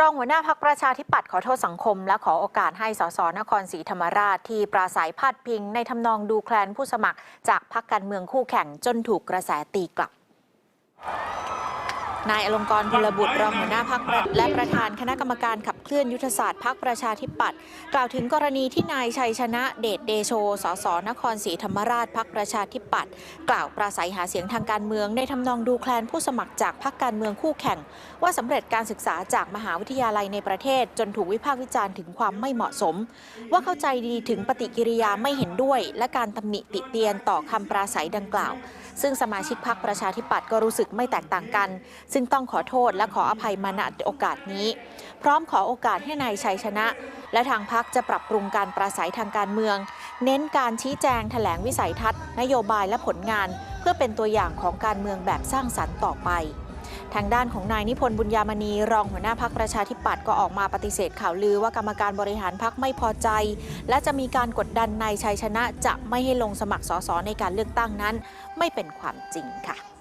รองหัวหน้าพักประชาธิปัตย์ขอโทษสังคม และขอโอกาสให้สสนครศรีธรรมราชที่ปราศัยพาดพิง ในทำนองดูแคลนผู้สมัคร จากพักการเมืองคู่แข่งจนถูกกระแสตีกลับ นายอลงกรณ์พลบุตรรองหัวหน้าพักและประธานคณะกรรมการขับเคลื่อนยุทธศาสตร์พักประชาธิปัตย์กล่าวถึงกรณีที่นายชัยชนะเดชเดโช สสนครศรีธรรมราชพักประชาธิปัตย์กล่าวปราศัยหาเสียงทางการเมืองในทำนองดูแคลนผู้สมัครจากพักการเมืองคู่แข่ง ว่าสำเร็จการศึกษาจากมหาวิทยาลัยในประเทศ จนถูกวิพากษ์วิจารณ์ถึงความไม่เหมาะสม ว่าเข้าใจดีถึงปฏิกิริยาไม่เห็นด้วย และการตำหนิติเตียนต่อคำปราศัยดังกล่าว ซึ่งสมาชิกพักประชาธิปัตย์ก็รู้สึกไม่แตกต่างกันซึ่งต้องขอโทษและขออภัยมาณโอกาสนี้ พร้อมขอโอกาสให้นายชัยชนะ และทางพักจะปรับปรุงการปราศัยทางการเมือง เน้นการชี้แจงแถลงวิสัยทัศน์ นโยบายและผลงาน เพื่อเป็นตัวอย่างของการเมืองแบบสร้างสรรค์ต่อไปทางด้านของนายนิพนธ์บุญยามณีรองหัวหน้าพักประชาธิปัตย์ก็ออกมาปฏิเสธข่าวลือว่ากรรมการบริหารพักไม่พอใจ และจะมีการกดดันนายชัยชนะ จะไม่ให้ลงสมัครสสในการเลือกตั้งนั้น ไม่เป็นความจริงค่ะ